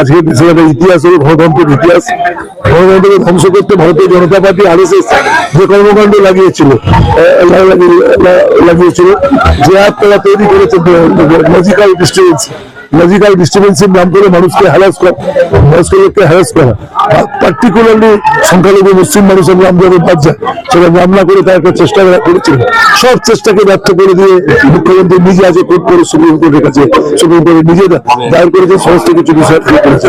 আজকে একটা ইতিহাস হলো গণতন্ত্রের ইতিহাস। গণতন্ত্রকে ধ্বংস করতে ভারতীয় জনতা পার্টি আর যে কর্মকাণ্ড লাগিয়েছিল লাগিয়েছিল, যে হাত তারা করেছে লজিক্যাল ডিস্টার্বেন্স লজিক্যাল ডিস্টার্বেন্সের নাম করে মানুষকে হ্যারাস করা, বয়স্ক লোককে হ্যারাস করা। পার্টিকুলারলি সংখ্যালঘু মুসলিম মানুষের নাম যাবে বাদ যায়, সেটা নাম না করে তার একটা চেষ্টা করা করেছিল। সব চেষ্টাকে ব্যর্থ করে দিয়ে মুখ্যমন্ত্রী নিজে আজ কোর্ট করে সুপ্রিম কোর্টের কাছে সুপ্রিম কোর্টে নিজে দায়ের করেছে সমস্ত কিছু বিষয় করেছে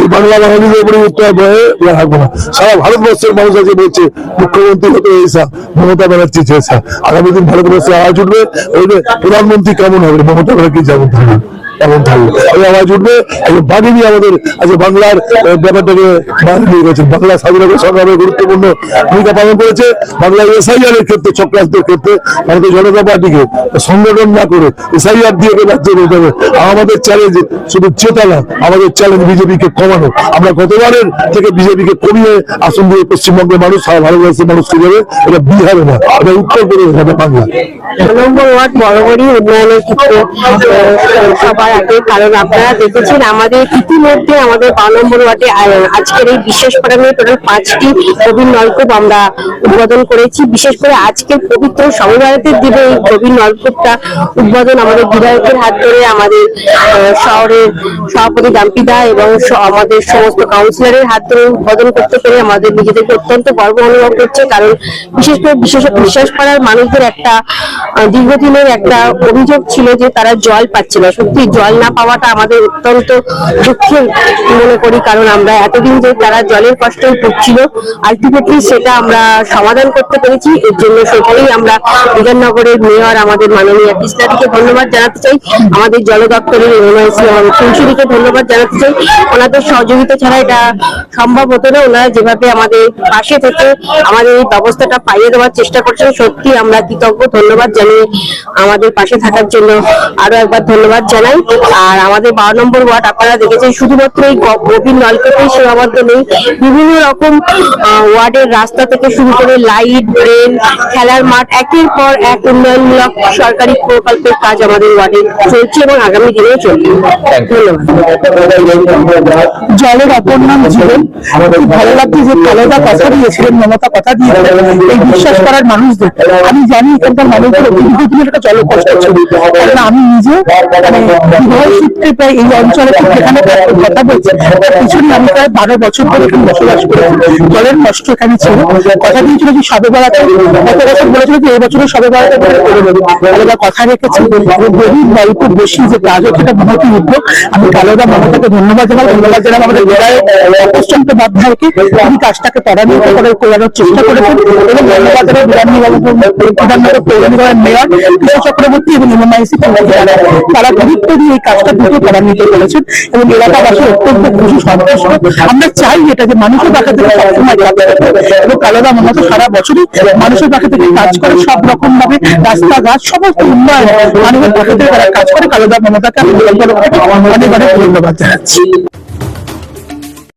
এই বাংলা বাঙালিদের উপরে উত্তর ভয়ে রাখব না। সারা ভারতবর্ষের মানুষ আজকে বলছে, মুখ্যমন্ত্রী হতে এসা মমতা ব্যানার্জি চেয়েছা আগামী দিন ভারতবর্ষে আওয়াজ উঠবে প্রধানমন্ত্রী কেমন হবে? মমতা ব্যানার্জি যেমন Uh -huh. এমন থাকবে এই আওয়াজ উঠবে বাঙালি আমাদের আজকে বাংলার ব্যাপারটাকে দিয়ে গেছে। বাংলা স্বাধীনতা সংগ্রামে গুরুত্বপূর্ণ ভূমিকা পালন করেছে। বাংলা এসআইআর এর ক্ষেত্রে চক্রান্তের ক্ষেত্রে ভারতীয় জনতা পার্টিকে সংগঠন না করে এসআইআর দিয়ে রাজ্যে নিতে আমাদের চ্যালেঞ্জ শুধু চেতনা আমাদের চ্যালেঞ্জ বিজেপিকে কমানো। আমরা গতবারের থেকে বিজেপিকে কমিয়ে আসন দিয়ে পশ্চিমবঙ্গের মানুষ সারা ভারতবর্ষের মানুষকে যাবে। এটা বিহারে না এটা উত্তর প্রদেশ হবে বাংলা। নম্বর ওয়ার্ড বরাবরই উন্নয়নের ক্ষেত্রে আহ, আগে, কারণ আপনারা দেখেছেন আমাদের ইতিমধ্যে আমাদের বারো নম্বর ওয়ার্ডে আজকের এই বিশেষ ফোরামে টোটাল পাঁচটি প্রবীণ নলকূপ আমরা উদ্বোধন করেছি। বিশেষ করে আজকের পবিত্র সর্বভারতের দিনে এই প্রবীণ নলকূপটা উদ্বোধন আমাদের বিধায়কের হাত ধরে আমাদের শহরের সভাপতি দাম্পিদা এবং আমাদের সমস্ত কাউন্সিলরের হাত ধরে উদ্বোধন করতে পেরে আমাদের নিজেদেরকে অত্যন্ত গর্ব অনুভব করছে। কারণ বিশেষ করে বিশেষ, বিশ্বাস করার মানুষদের একটা দীর্ঘদিনের একটা অভিযোগ ছিল যে তারা জল পাচ্ছে না সত্যি, জল না পাওয়াটা আমাদের অত্যন্ত দুঃখের মনে করি, কারণ আমরা এতদিন যে তারা জলের কষ্ট পড়ছিল আলটিমেটলি সেটা আমরা সমাধান করতে পেরেছি। এর জন্য সত্যিই আমরা বিধাননগরের মেয়র, আমাদের মাননীয় কৃষ্ণাদিকে ধন্যবাদ জানাতে চাই। আমাদের জল দপ্তরের এমআইসি আমাদের তুলসীদিকে ধন্যবাদ জানাতে চাই। ওনাদের সহযোগিতা ছাড়া এটা সম্ভব হতো না। ওনারা যেভাবে আমাদের পাশে থেকে আমাদের এই ব্যবস্থাটা পাইয়ে দেওয়ার চেষ্টা করছেন, সত্যি আমরা কৃতজ্ঞ। ধন্যবাদ জানিয়ে আমাদের পাশে থাকার জন্য আরও একবার ধন্যবাদ জানাই। আর আমাদের বারো নম্বর ওয়ার্ড আপনারা দেখেছেন, শুধুমাত্র এই গভীর নলকূপেই সীমাবদ্ধ নেই। বিভিন্ন রকম ওয়ার্ডের রাস্তা থেকে শুরু করে লাইট, ড্রেন, খেলার মাঠ, একের পর এক উন্নয়নমূলক সরকারি প্রকল্পের কাজ আমাদের ওয়ার্ডে চলছে এবং আগামী দিনেও চলবে। জলের অপর নাম জীবন, খুব ভালো লাগছে যে কালোদা কথা দিয়েছিলেন, মমতা কথা দিয়েছিলেন। এই বিশ্বাস করার মানুষদের। আমি জানি এখানকার মানুষদের দীর্ঘদিনের একটা জল কষ্ট কারণ আমি নিজে মানে বিবাহ সূত্রে প্রায় এই অঞ্চলে খুব কথা বলছি। পিছনে আমি প্রায় বারো বছর ধরে এখানে বসবাস করেছি। জলের কষ্ট এখানে ছিল। কথা দিয়েছিল যে সবে বেড়াতে গত বছর বলেছিল যে এই বছরে সবে বেড়াতে করে দেবো কালোদা কথা রেখেছি। গরিব গল্প বেশি যে কাজ হচ্ছে এটা মহতি উদ্যোগ আমি কালোদা মমতাকে ধন্যবাদ জানাই ধন্যবাদ জানাই আমাদের তিনি কাজটাকে ত্বরান্বিত করে করানোর চেষ্টা করেছেন। এবং ধন্যবাদ জানাই বিধাননগর বিধাননগর পৌর নিগমের মেয়র কৃষ্ণ চক্রবর্তী এবং এমএমআইসি তারা গুরুত্ব দিয়ে এই কাজটা দ্রুত ত্বরান্বিত করেছেন এবং এলাকাবাসী অত্যন্ত খুশি, সন্তুষ্ট। আমরা চাই এটা যে মানুষের পাখা থেকে সবসময় কাজ করবে এবং মমতা সারা বছরই মানুষের পাখা থেকে কাজ করে সব রকম ভাবে রাস্তাঘাট, সমস্ত উন্নয়ন মানুষের পাখা থেকে তারা কাজ করে। কালোদা মমতাকে আমি অনেক অনেক ধন্যবাদ জানাচ্ছি।